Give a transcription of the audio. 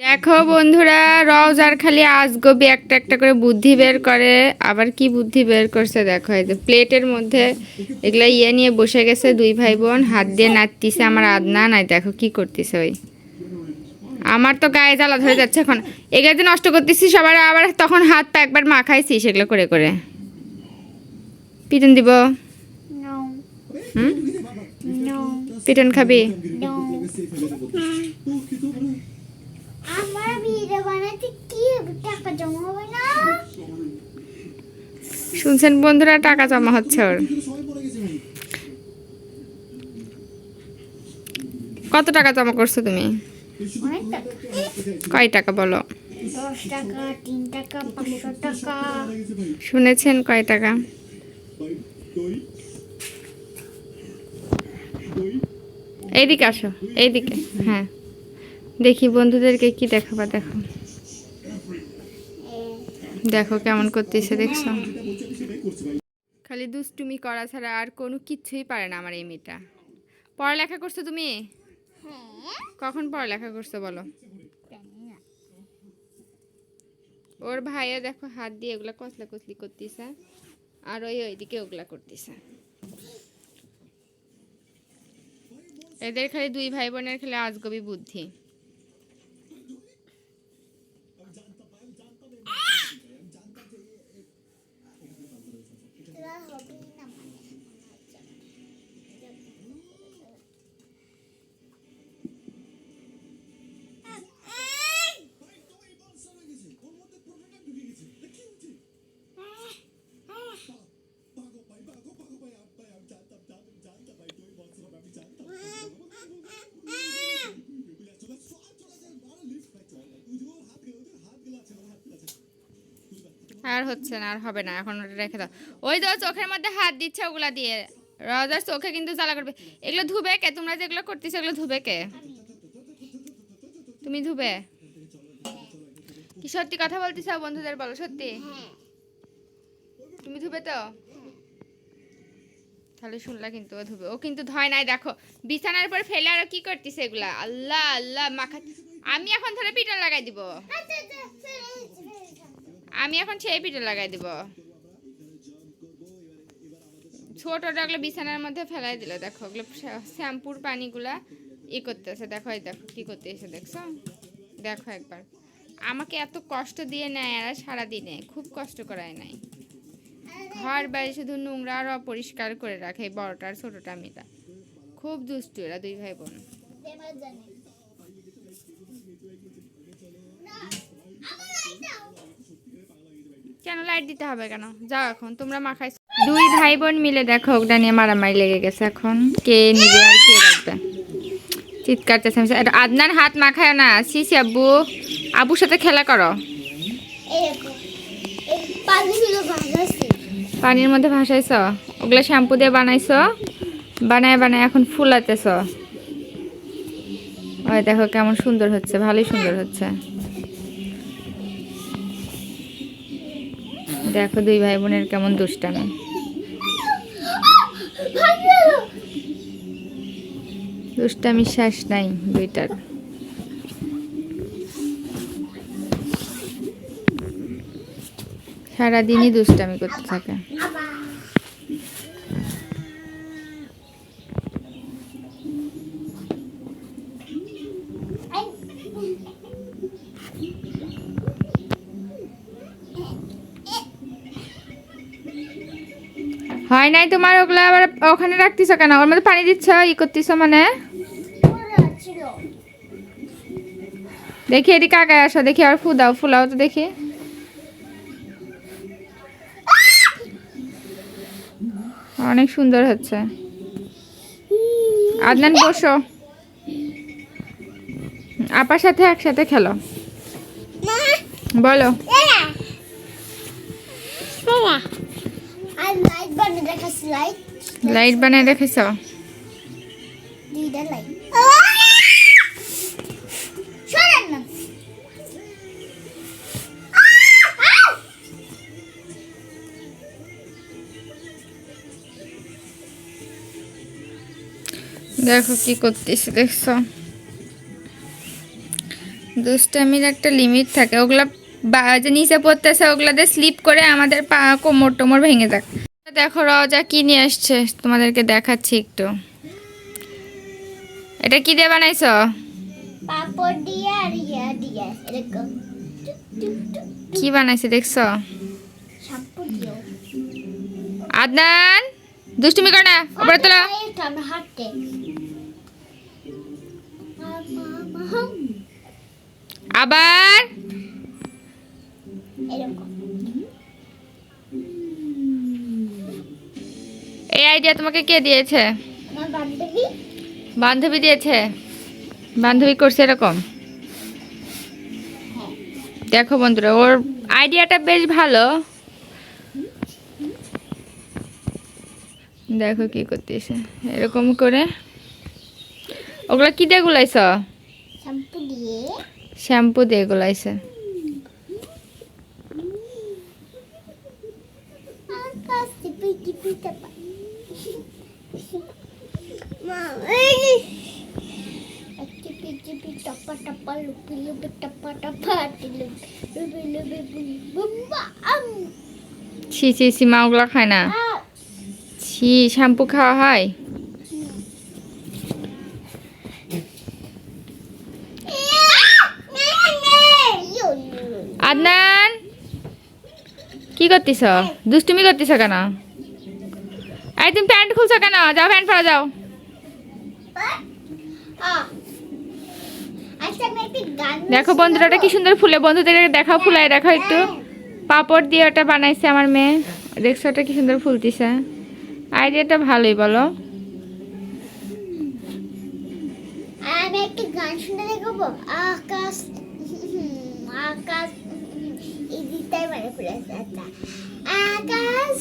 দেখো বন্ধুরা রওজার খালি আজগবি একটা একটা করে বুদ্ধি বের করে। আবার কি বুদ্ধি বের করছে দেখো এই যে প্লেটের মধ্যে এগুলা ইয়ে নিয়ে বসে গেছে দুই ভাই বোন হাত দিয়ে নাচতিছে আমার আদনা নাই দেখো কি করতেছে ওই। আমার তো গায়ে জ্বালা ধরে যাচ্ছে এখন। এগুলো যে নষ্ট করতেছি সবার আবার তখন হাত পা একবার মাখাইছি সেগুলো করে করে। পিটন দিব? হুম? পিটন খাবি. আমার ভিডিও বানাতে কি টাকা জমা হবে না? শুনছেন বন্ধুরা টাকা জমা হচ্ছে ওর। কত টাকা জমা করছ তুমি? কয় টাকা বলো? শুনেছেন কয় টাকা? এইদিকে আসো এইদিকে হ্যাঁ। দেখি বন্ধুদেরকে কি দেখাবা, দেখো। দেখো কেমন করতেছে, দেখছ? খালি দুষ্টুমি করা ছাড়া আর কোনো কিচ্ছুই পারে না আমার এই মেয়েটা। পড়ালেখা করছ তুমি? কখন পড়ালেখা করছ বলো? ওর ভাইও দেখো হাত দিয়ে ওগুলা কসলা কসলি করতেছে, আর ওই ওইদিকে ওগুলা করতেছে। এদের খালি দুই ভাই বোনের খালি আজগবি বুদ্ধি। আর হচ্ছে না, আর হবে না, এখন ওটা রেখে দাও। ওই তো চোখের মধ্যে হাত দিচ্ছে ওগুলা দিয়ে। রাজার চোখে কিন্তু জ্বালা করবে। এগুলো ধুবে কে? তোমরা যেগুলো করতেছো এগুলো ধুবে কে? তুমি ধুবে? কি সত্যি কথা বলতেছ বন্ধুদের বলো, সত্যি? তুমি ধুবে তো? তাহলে শুনলা কিন্তু ও ধুবে। ও কিন্তু ধয় নাই, দেখো। বিছানার উপর ফেলে আর কি করতেছে এগুলা? আল্লাহ আল্লাহ, মাখা আমি এখন ধরে পিঠা লাগাই দিব। আমি এখন সেই পিঠে লাগাই দিব। ছোট ওগুলো বিছানার মধ্যে ফেলাই দিল, দেখো ওগুলো শ্যা- শ্যাম্পুর পানিগুলা ই করতেছে, দেখো এই দেখো কি এসে দেখছ? দেখো একবার। আমাকে এত কষ্ট দিয়ে নেয় এরা সারাদিনে, খুব কষ্ট করায় নাই ঘর বাড়ি শুধু নোংরা আর অপরিষ্কার করে রাখে বড়টা আর ছোটটা মেয়েটা। খুব দুষ্টু এরা দুই ভাই বোন এবার জানি না আমার লাইট দাও কেন লাইট দিতে হবে কেন? যাও এখন তোমরা মাখাই দুই ভাই বোন মিলে দেখো ওটা নিয়ে মারামারি লেগে গেছে এখন। কে নিবে আর কে রাখবে? চিৎকার চেঁচামেচি। আদনার হাত মাখায় না। সিসি আব্বু। আব্বুর সাথে খেলা করো। পানির মধ্যে ভাসাইছ? ওগুলো শ্যাম্পু দিয়ে বানাইছ? বানায় বানায় এখন ফুলাতেছ। ওই দেখো কেমন সুন্দর হচ্ছে ভালোই সুন্দর হচ্ছে। দেখো দুই ভাই বোনের কেমন দুষ্টামি। দুষ্টামি শ্বাস নাই দুইটার। সারাদিনই দুষ্টামি করতে থাকে। হয় নাই তোমার, ওগুলো আবার ওখানে রাখতেছো কেন? ওর মধ্যে পানি দিচ্ছ, ই করতেছো মানে? দেখি এদিকে আগায় আসো, দেখি আর ফুদাও ফুলাও তো দেখি। অনেক সুন্দর হচ্ছে। আদনান, বসো। আপার সাথে একসাথে খেলো। বলো। লাইট বানিয়ে দেখাচ্ছি লাইট লাইট বানিয়ে রেখেছ দুইটা লাইট সরেন না। দেখো কি করতেছি দেখছ? দুষ্টামির একটা লিমিট থাকে। ওগুলা নিচে পড়তেছে ওগুলাতে স্লিপ করে আমাদের পা কোমর টোমর ভেঙে যাক। দেখো রজা কি নিয়ে আসছে? তোমাদেরকে দেখাচ্ছি একটু। এটা কি দিয়ে বানাইছো? পাপড় দিয়ে আর ইয়া দিয়ে এরকম। কি বানাইছে দেখছ? আদনান দুষ্টুমি করে না উপরে তোলো। আবার? এরকম। আইডিয়া তোমাকে কে দিয়েছে? বান্ধবী। দিয়েছে? বান্ধবী করছে এরকম? দেখো বন্ধুরা ওর আইডিয়াটা বেশ ভালো। দেখো কি করতেছে এরকম করে। ওগুলো কি দিয়ে গুলাইছ? শ্যাম্পু দিয়ে। শ্যাম্পু দিয়ে গুলাইছে। লুপি লুপি লুপি লুপি ছি ছি ছি মা ওগুলো খায় না। ছি শ্যাম্পু খাওয়া হয়? আদনান কি করতিস দুষ্টুমি করতিস কেন? এই তুমি প্যান্ট খুলছো কেন? যাও প্যান্ট পরা যাও আচ্ছা আমি একটি গান দেখো বন্ধুরা ওটা কি সুন্দর ফুলে। বন্ধুদের দেখাও ফুলাই দেখো একটু। পাপড় দিয়ে ওটা বানাইছে আমার মেয়ে। দেখছ ওটা কি সুন্দর ফুলতিছে। আইডিয়াটা ভালোই বলো। আমি একটি গান শুনে আকাশ আকাশ এই দিকটাই মানে ফুলে আকাশ